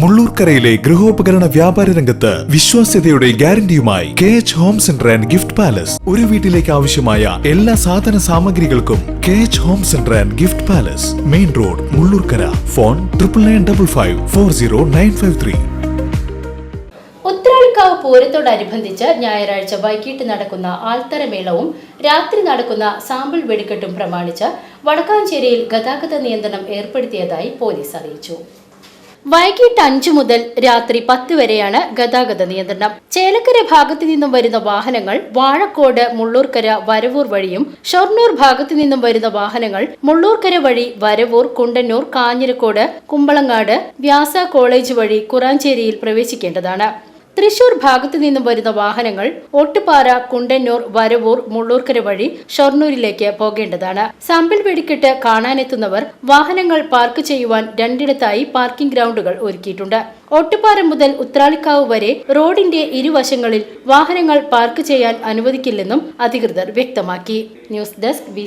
മുള്ളൂർക്കരയിലെ ഗൃഹോപകരണ വ്യാപാര രംഗത്ത് വിശ്വാസ്യതയുടെ ഗ്യാരണ്ടിയുമായി K H home centre and gift palace ഒരു വീട്ടിലേക്ക് ആവശ്യമായ എല്ലാ സാധന സാമഗ്രികൾക്കും K H home centre and gift palace main road Mullurkara. Phone triple nine double five four zero nine five three Uthralikkavu പൂരത്തോടനുബന്ധിച്ച് ഞായറാഴ്ച വൈകിട്ട് നടക്കുന്ന ആൾത്തരമേളവും രാത്രി നടക്കുന്ന സാമ്പിൾ വെടിക്കെട്ടും പ്രമാണിച്ച് വടക്കാഞ്ചേരിയിൽ ഗതാഗത നിയന്ത്രണം ഏർപ്പെടുത്തിയതായി പോലീസ് അറിയിച്ചു. വൈകിട്ട് അഞ്ചു മുതൽ രാത്രി പത്ത് വരെയാണ് ഗതാഗത നിയന്ത്രണം. ചേലക്കര ഭാഗത്തു നിന്നും വരുന്ന വാഹനങ്ങൾ വാഴക്കോട് മുള്ളൂർക്കര വരവൂർ വഴിയും ഷൊർണൂർ ഭാഗത്തു നിന്നും വരുന്ന വാഹനങ്ങൾ മുള്ളൂർക്കര വഴി വരവൂർ കുണ്ടന്നൂർ കാഞ്ഞിരക്കോട് കുമ്പളങ്ങാട് വ്യാസ കോളേജ് വഴി കുറാഞ്ചേരിയിൽ പ്രവേശിക്കേണ്ടതാണ്. തൃശൂർ ഭാഗത്തു നിന്നും വരുന്ന വാഹനങ്ങൾ ഒട്ടുപാറ കുണ്ടന്നൂർ വരവൂർ മുള്ളൂർക്കര വഴി ഷൊർണൂരിലേക്ക് പോകേണ്ടതാണ്. സാമ്പിൾ വെടിക്കെട്ട് കാണാനെത്തുന്നവർ വാഹനങ്ങൾ പാർക്ക് ചെയ്യുവാൻ രണ്ടിടത്തായി പാർക്കിംഗ് ഗ്രൗണ്ടുകൾ ഒരുക്കിയിട്ടുണ്ട്. ഒട്ടുപാറ മുതൽ ഉത്രാളിക്കാവ് വരെ റോഡിന്റെ ഇരുവശങ്ങളിൽ വാഹനങ്ങൾ പാർക്ക് ചെയ്യാൻ അനുവദിക്കില്ലെന്നും അധികൃതർ വ്യക്തമാക്കി. News desk B